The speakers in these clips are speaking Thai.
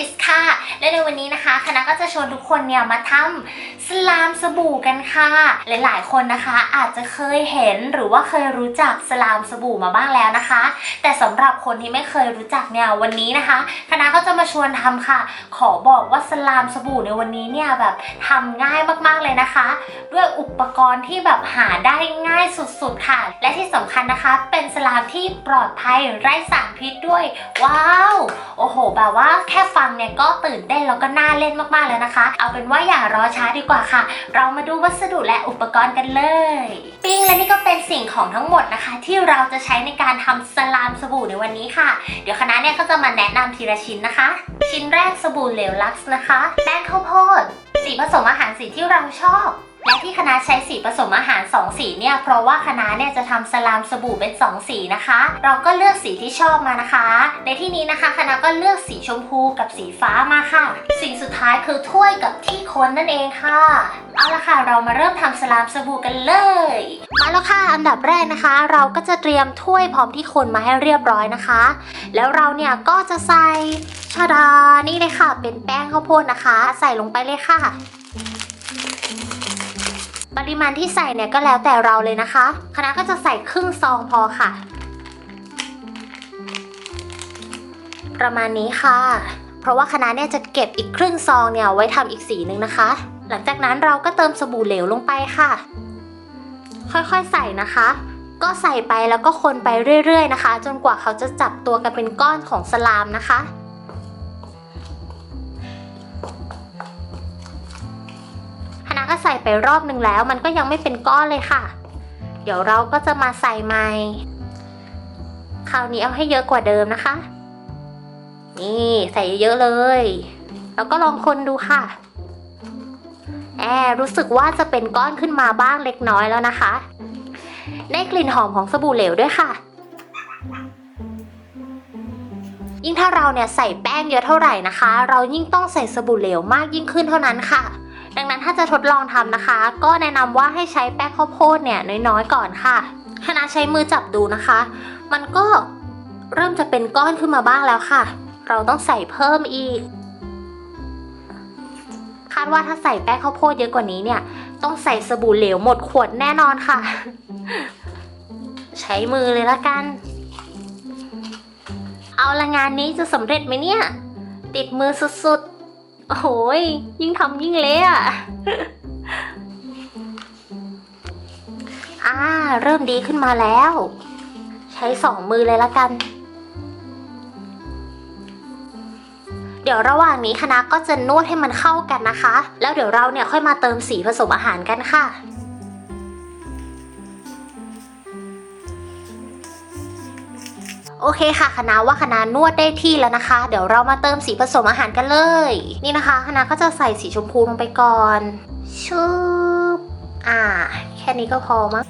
ิสค่ะ และในวันนี้นะคะคณะก็จะชวนทุกคนเนี่ยมาทำสลามสบู่กันค่ะ หลายๆ คนนะคะอาจจะเคยเห็นหรือว่าเคยรู้จักสลามสบู่มาบ้างแล้วนะคะ แต่สำหรับคนที่ไม่เคยรู้จักเนี่ยวันนี้นะคะ คณะก็จะมาชวนทำค่ะ ขอบอกว่าสลามสบู่ในวันนี้เนี่ยแบบทำง่ายมากๆเลยนะคะ ด้วยอุปกรณ์ที่แบบหาได้ง่ายสุดๆค่ะ และที่สำคัญนะคะ เป็นสลามที่ปลอดภัยไร้สารพิษด้วย ว้าว โอ้โหแบบว่าแค่ฟังเนี่ยก็ตื่นเต้นแล้วก็น่าเล่นมากๆเลยนะคะ เอาเป็นว่าอย่ารอช้าดีกว่าค่ะ เรามาดูวัสดุและอุปกรณ์กันเลยปิ้งและนี่ก็เป็นสิ่งของทั้งหมดนะคะ ที่เราจะใช้ในการทำสลามสบู่ในวันนี้ค่ะ เดี๋ยวคณะเนี่ยก็จะมาแนะนำทีละชิ้นนะคะ ชิ้นแรกสบู่เหลวลักซ์นะคะแป้งข้าวโพดสีผสมอาหารสีที่เราชอบ และที่คณะใช้สีผสมอาหาร 2 สีเนี่ยเพราะว่าคณะเนี่ยจะทำสลามสบู่เป็น 2 สีนะคะ เราก็เลือกสีที่ชอบมานะคะ ในที่นี้นะคะคณะก็เลือกสีชมพูกับสีฟ้ามาค่ะ สิ่งสุดท้ายคือถ้วยกับที่คนนั่นเองค่ะเอาละค่ะ เรามาเริ่มทำสลามสบู่กันเลย มาแล้วค่ะอันดับแรกนะคะ เราก็จะเตรียมถ้วยพร้อมที่คนมาให้เรียบร้อยนะคะ แล้วเราเนี่ยก็จะใส่ชาดานี่เลยค่ะ เป็นแป้งข้าวโพดนะคะ ใส่ลงไปเลยค่ะ ปริมาณที่ใส่เนี่ยก็แล้วแต่เราเลยนะคะคณะก็จะใส่ครึ่งซองพอค่ะ ประมาณนี้ค่ะ เพราะว่าคณะเนี่ยจะเก็บอีกครึ่งซองเนี่ยไว้ทำอีกสีหนึ่งนะคะ หลังจากนั้นเราก็เติมสบู่เหลวลงไปค่ะ ค่อยๆใส่นะคะ ก็ใส่ไปแล้วก็คนไปเรื่อย ๆ นะคะ จนกว่าเขาจะจับตัวกันเป็นก้อนของสลามนะคะ ก็ใส่ไปรอบหนึ่งแล้ว มันก็ยังไม่เป็นก้อนเลยค่ะ เดี๋ยวเราก็จะมาใส่ใหม่ คราวนี้เอาให้เยอะกว่าเดิมนะคะ นี่ใส่เยอะๆเลย แล้วก็ลองคนดูค่ะ แอบรู้สึกว่าจะเป็นก้อนขึ้นมาบ้างเล็กน้อยแล้วนะคะ ได้กลิ่นหอมของสบู่เหลวด้วยค่ะยิ่งถ้าเราเนี่ยใส่แป้งเยอะเท่าไหร่นะคะ เรายิ่งต้องใส่สบู่เหลวมากยิ่งขึ้นเท่านั้นค่ะ ดังนั้นถ้าจะทดลองทำนะคะ ก็แนะนำว่าให้ใช้แป้งข้าวโพดเนี่ยน้อยๆก่อนค่ะคณะใช้มือจับดูนะคะ มันก็เริ่มจะเป็นก้อนขึ้นมาบ้างแล้วค่ะ เราต้องใส่เพิ่มอีก คาดว่าถ้าใส่แป้งข้าวโพดเยอะกว่านี้เนี่ย ต้องใส่สบู่เหลวหมดขวดแน่นอนค่ะ ใช้มือเลยละกัน เอาละงานนี้จะสำเร็จไหมเนี่ย ติดมือสุดๆ โอ้โหยยิ่งทำยิ่งเละอะอ่า เริ่มดีขึ้นมาแล้ว ใช้สองมือเลยละกัน เดี๋ยวระหว่างนี้คณะก็จะนวดให้มันเข้ากันนะคะ แล้วเดี๋ยวเราเนี่ยค่อยมาเติมสีผสมอาหารกันค่ะ โอเคค่ะคณะว่าคณะนวดได้ที่แล้วนะคะ เดี๋ยวเรามาเติมสีผสมอาหารกันเลย นี่นะคะคณะก็จะใส่สีชมพูลงไปก่อนชุบอ่า แค่นี้ก็พอมั้ง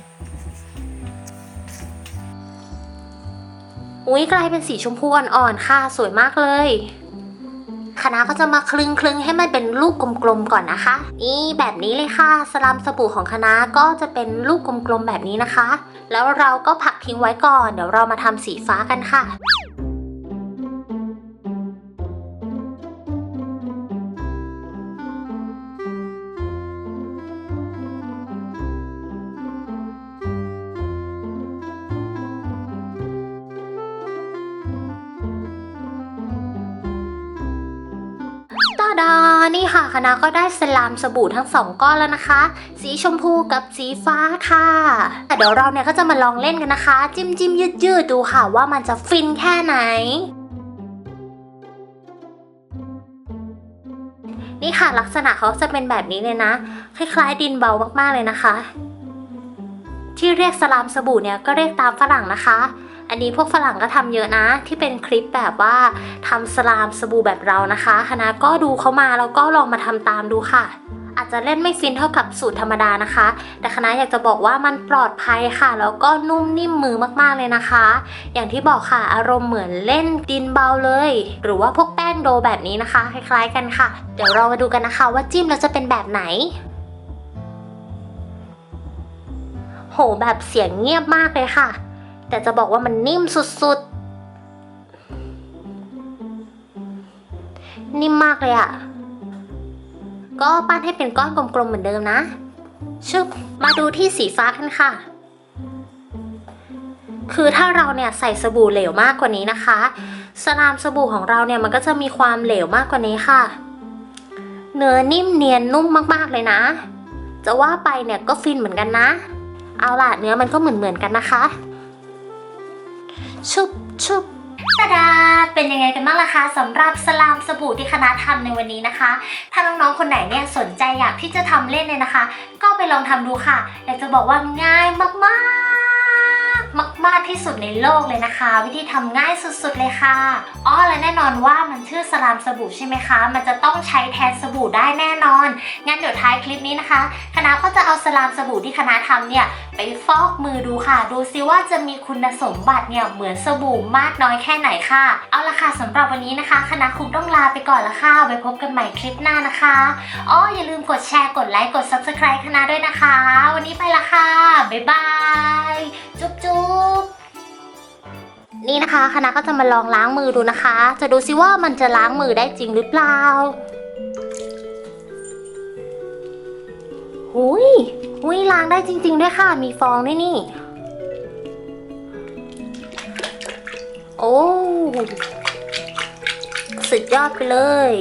อุ้ยกลายเป็นสีชมพูอ่อนๆค่ะ สวยมากเลย คณะก็จะมาคลึงคลึงๆให้มันเป็นลูกกลมๆก่อนนะคะ นี่แบบนี้เลยค่ะสลัมสบู่ของคณะก็จะเป็นลูกกลมๆแบบนี้นะคะ แล้วเราก็พักทิ้งไว้ก่อน เดี๋ยวเรามาทำสีฟ้ากันค่ะ ดา นี่ค่ะคณะก็ได้สลามสบู่ทั้งสองก้อนแล้วนะคะ สีชมพูกับสีฟ้าค่ะแต่เดี๋ยวเราเนี่ยก็จะมาลองเล่นกันนะคะ จิ้มจิ้มยืดยืดดูค่ะว่ามันจะฟินแค่ไหน นี่ค่ะลักษณะเขาจะเป็นแบบนี้เลยนะ คล้ายๆ ดินเบามากๆเลยนะคะ ที่เรียกสลามสบู่เนี่ยก็เรียกตามฝรั่งนะคะ อันนี้พวกฝรั่งก็ทำเยอะนะ ที่เป็นคลิปแบบว่าทำสลามสบู่แบบเรานะคะคณะก็ดูเขามาแล้วก็ลองมาทำตามดูค่ะ อาจจะเล่นไม่ฟินเท่ากับสูตรธรรมดานะคะ แต่คณะอยากจะบอกว่ามันปลอดภัยค่ะ แล้วก็นุ่มนิ่มมือมากๆเลยนะคะ อย่างที่บอกค่ะอารมณ์เหมือนเล่นดินเบาเลย หรือว่าพวกแป้งโดแบบนี้นะคะ คล้ายๆกันค่ะ เดี๋ยวเรามาดูกันนะคะ ว่าจิ้มแล้วจะเป็นแบบไหนโหแบบเสียงเงียบมากเลยค่ะ แต่จะบอกว่ามันนิ่มสุดๆ นิ่มมากเลยอะก็ปั้นให้เป็นก้อนกลมๆเหมือนเดิมนะ ชึบ มาดูที่สีฟ้ากันค่ะ คือถ้าเราเนี่ยใส่สบู่เหลวมากกว่านี้นะคะ สลามสบู่ของเราเนี่ยมันก็จะมีความเหลวมากกว่านี้ค่ะ เนื้อนิ่มเนียนนุ่มมากๆเลยนะ จะว่าไปเนี่ยก็ฟินเหมือนกันนะ เอาล่ะเนื้อมันก็เหมือนๆกันนะคะ ชุบชุบตาดา เป็นยังไงกันบ้างล่ะคะสำหรับสลามสบู่ที่คณะทำในวันนี้นะคะ ถ้าน้องๆคนไหนเนี่ยสนใจอยากที่จะทำเล่นเนี่ยนะคะ ก็ไปลองทำดูค่ะอยากจะบอกว่าง่ายมากๆ มากๆที่สุดในโลกเลยนะคะ วิธีทำง่ายสุดๆเลยค่ะอ้อและแน่นอนว่ามันชื่อสลามสบู่ใช่ไหมคะ มันจะต้องใช้แทนสบู่ได้แน่ ดี๋ยวท้ายคลิปนี้นะคะคณะก็จะเอาสลามสบู่ที่คณะทำเนี่ยไปฟอกมือดูค่ะ ดูซิว่าจะมีคุณสมบัติเนี่ยเหมือนสบู่มากน้อยแค่ไหนค่ะ เอาละค่ะสำหรับวันนี้นะคะ คณะคงต้องลาไปก่อนละค่ะไว้พบกันใหม่คลิปหน้านะคะอ๋ออย่าลืมกดแชร์กดไลค์กด subscribe คณะด้วยนะคะ วันนี้ไปละค่ะบ๊ายบายจุ๊บจุ๊บนี่นะคะคณะก็จะมาลองล้างมือดูนะคะ จะดูซิว่ามันจะล้างมือได้จริงหรือเปล่า หุยหุยล้างได้จริง ๆ ด้วยค่ะ มีฟองด้วยนี่ โอ้สุดยอดไปเลย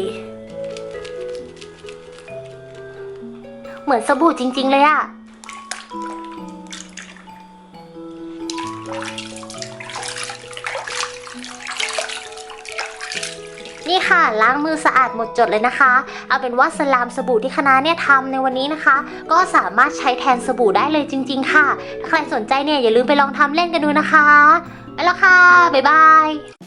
เหมือนสบู่จริง ๆ เลยอะ นี่ค่ะล้างมือสะอาดหมดจดเลยนะคะ เอาเป็นว่าสลามสบู่ที่คณะเนี่ยทำในวันนี้นะคะ ก็สามารถใช้แทนสบู่ได้เลยจริง ๆ ค่ะ ถ้าใครสนใจเนี่ยอย่าลืมไปลองทำเล่นกันดูนะคะไปแล้วค่ะบ๊ายบาย